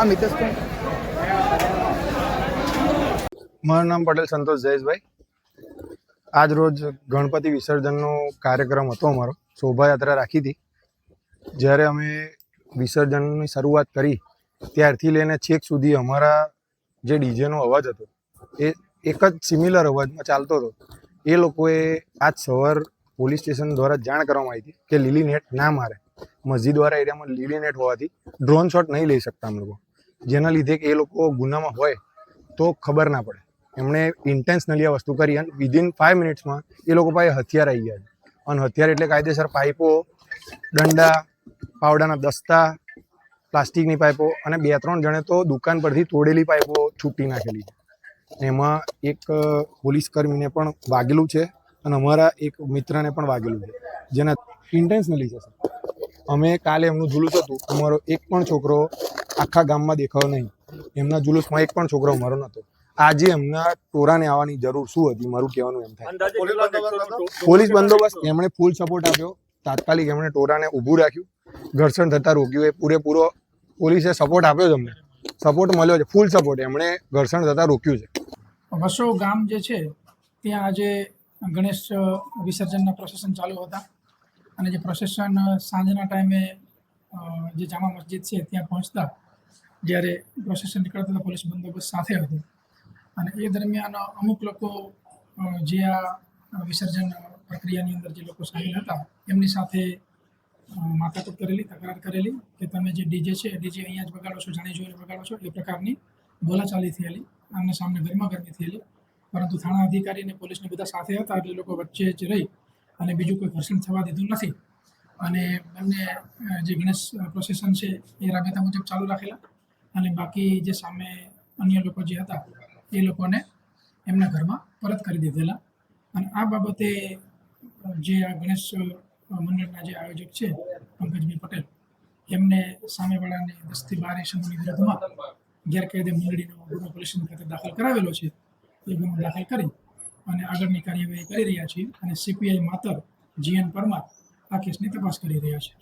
આ મિતેશ કોણ? મારું નામ પટેલ સંતોષ જયેશભાઈ. આજ રોજ ગણપતિ વિસર્જનનો કાર્યક્રમ હતો અમારો, શોભાયાત્રા રાખી હતી. જ્યારે અમે વિસર્જનની શરૂઆત કરી, ત્યારથી લઈને છેક સુધી અમારા જે ડીજેનો અવાજ હતો, એ એક જ સિમિલર અવાજમાં ચાલતો હતો. એ લોકોએ આજ સવાર પોલીસ સ્ટેશન દ્વારા જાણ કરવામાં આવી હતી કે લીલી નેટ ના મારે. મસ્જિદવાળા એરિયામાં લીલી નેટ હોવાથી ડ્રોન શોટ નહીં લઈ શકતા અમે લોકો. જેના લીધે એ લોકો ગુનામાં હોય તો ખબર ના પડે. એમણે ઇન્ટેન્શનલી આ વસ્તુ કરી અને વિધિન ફાઇવ મિનિટ્સમાં એ લોકો પાસે હથિયાર આવી ગયા અને હથિયાર એટલે કાયદેસર પાઇપો, દંડા, પાવડાના દસ્તા, પ્લાસ્ટિકની પાઇપો અને બે ત્રણ જણે તો દુકાન પરથી તોડેલી પાઇપો છૂટી નાખેલી એમાં એક પોલીસ કર્મીને પણ વાગેલું છે અને અમારા એક મિત્રને પણ વાગેલું છે. જેના ઇન્ટેન્શનલી છે અમે કાલે એમનું જુલુસ હતું. અમારો એક પણ છોકરો આખા ગામમાં દેખાયો નહીં. એમના જુલુસમાં એક પણ છોકરો મારો નહોતો. આજે એમના ટોરાને આવવાની જરૂર શું હતી? મારું કહેવાનું એમ થાય. પોલીસ બંદોબસ્ત એમણે ફૂલ સપોર્ટ આપ્યો. તાત્કાલિક એમણે ટોરાને ઊભું રાખ્યું. ઘર્ષણ થતા રોક્યું એ પૂરેપૂરો પોલીસે સપોર્ટ આપ્યો છે અમને. સપોર્ટ મળ્યો છે. ફૂલ સપોર્ટ એમણે ઘર્ષણ થતા રોક્યું છે. વસો ગામ જે છે ત્યાં આજે ગણેશ વિસર્જનના પ્રોસેસન ચાલુ હતા. અને જે પ્રોસેસન સાંજના ટાઈમે જે જામા મસ્જિદ છે ત્યાં પહોંચતા જ્યારે પ્રોસેસન નીકળતા હતા પોલીસ બંદોબસ્ત સાથે હતો. અને એ દરમિયાન અમુક લોકો જે આ વિસર્જન પ્રક્રિયાની અંદર જે લોકો સામેલ હતા, એમની સાથે માથાકૂટ કરેલી, તકરાર કરેલી કે તમે જે ડીજે છે ડીજે અહીંયા જ બગાડો છો, જાણી જોઈને બગાડો છો, એ પ્રકારની બોલાચાલી થયેલી, આમને સામને ગરમા ગરમી થયેલી. પરંતુ થાણા અધિકારી અને પોલીસને બધા સાથે હતા એટલે લોકો વચ્ચે જ રહી અને બીજું કોઈ ઘર્ષણ થવા દીધું નથી. અને એમને જે ગણેશ પ્રોસેસન છે, એ રાબેતા મુજબ ચાલુ રાખેલા. અને બાકી જે સામે અન્ય લોકો જે હતા, એ લોકોને એમના ઘરમાં પરત કરી દીધેલા. અને આ બાબતે જે આ ગણેશ મંડળના જે આયોજક છે, પંકજભાઈ પટેલ, એમને સામેવાળાને દસથી બાર એસમોની વિરુદ્ધમાં ગેરકાયદે મંડળીનો ગુનો પોલીસ ખાતે દાખલ કરાવેલો છે, એ ગુનો દાખલ કરી અને આગળની કાર્યવાહી કરી રહ્યા છીએ અને સીપીઆઈ માતર જીએન પરમાર આ કેસની તપાસ કરી રહ્યા છે.